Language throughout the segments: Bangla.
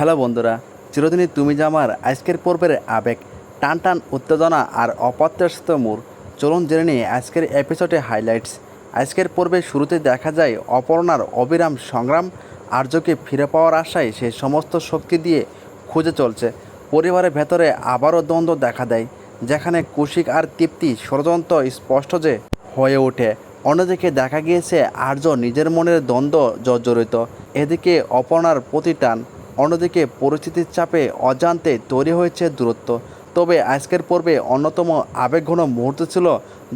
হ্যালো বন্ধুরা, চিরদিনই তুমি যে আমার আজকের পর্বের আবেগ টান টান উত্তেজনা আর অপ্রত্যাশিত মোড়, চলুন জেনে নিই আজকের এপিসোডে হাইলাইটস আজকের পর্বে শুরুতে দেখা যায় অপর্ণার অবিরাম সংগ্রাম, আর্যকে ফিরে পাওয়ার আশায় সে সমস্ত শক্তি দিয়ে খুঁজে চলছে। পরিবারের ভেতরে আবারও দ্বন্দ্ব দেখা দেয়, যেখানে কুশিক আর তৃপ্তি ষড়যন্ত্র স্পষ্ট যে হয়ে ওঠে। অন্যদিকে দেখা গিয়েছে আর্য নিজের মনের দ্বন্দ্ব জর্জরিত। এদিকে অপর্ণার প্রতি টান অন্যদিকে পরিস্থিতির চাপে অজান্তে তৈরি হয়েছে দূরত্ব। তবে আজকের পর্বে অন্যতম আবেগঘন মুহূর্ত ছিল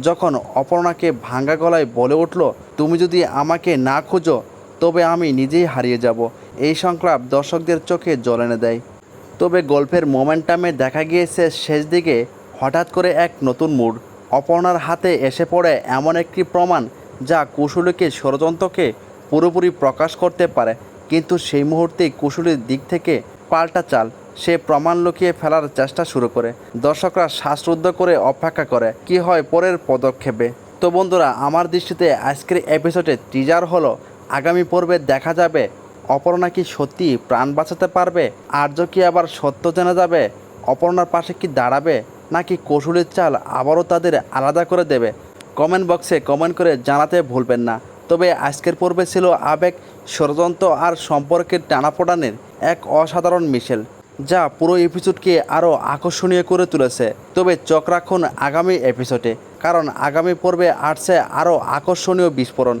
যখন অপর্ণাকে ভাঙ্গা গলায় বলে উঠল, তুমি যদি আমাকে না খুঁজো, তবে আমি নিজেই হারিয়ে যাব। এই সংক্রাপ দর্শকদের চোখে জল এনে দেয়। তবে গল্পের মোমেন্টামে দেখা গিয়েছে শেষ দিকে হঠাৎ করে এক নতুন মুড। অপর্ণার হাতে এসে পড়ে এমন একটি প্রমাণ যা কুশলীকে ষড়যন্ত্রকে পুরোপুরি প্রকাশ করতে পারে। কিন্তু সেই মুহূর্তেই কুশলীর দিক থেকে পাল্টা চাল। সে প্রমাণ লুকিয়ে ফেলার চেষ্টা শুরু করে। দর্শকরা শ্বাসরুদ্ধ করে অপেক্ষা করে, কি হয় পরের পদক্ষেপে? তো বন্ধুরা, আমার দৃষ্টিতে আজকের এপিসোডে টিজার হলো, আগামী পর্বে দেখা যাবে, অপর্ণা কি সত্যি প্রাণ বাঁচাতে পারবে? আর্য কি আবার সত্য জেনে যাবে? অপর্ণার পাশে কি দাঁড়াবে? নাকি কৌশলের চাল আবারও তাদের আলাদা করে দেবে? কমেন্ট বক্সে কমেন্ট করে জানাতে ভুলবেন না। তবে আজকের পর্বে ছিল আবেগ, ষড়যন্ত্র আর সম্পর্কের টানাপোড়ানের এক অসাধারণ মিশেল, যা পুরো এপিসোডকে আরও আকর্ষণীয় করে তুলেছে। তবে চোখ রাখুন আগামী এপিসোডে কারণ আগামী পর্বে আসছে আরও আকর্ষণীয় বিস্ফোরণ।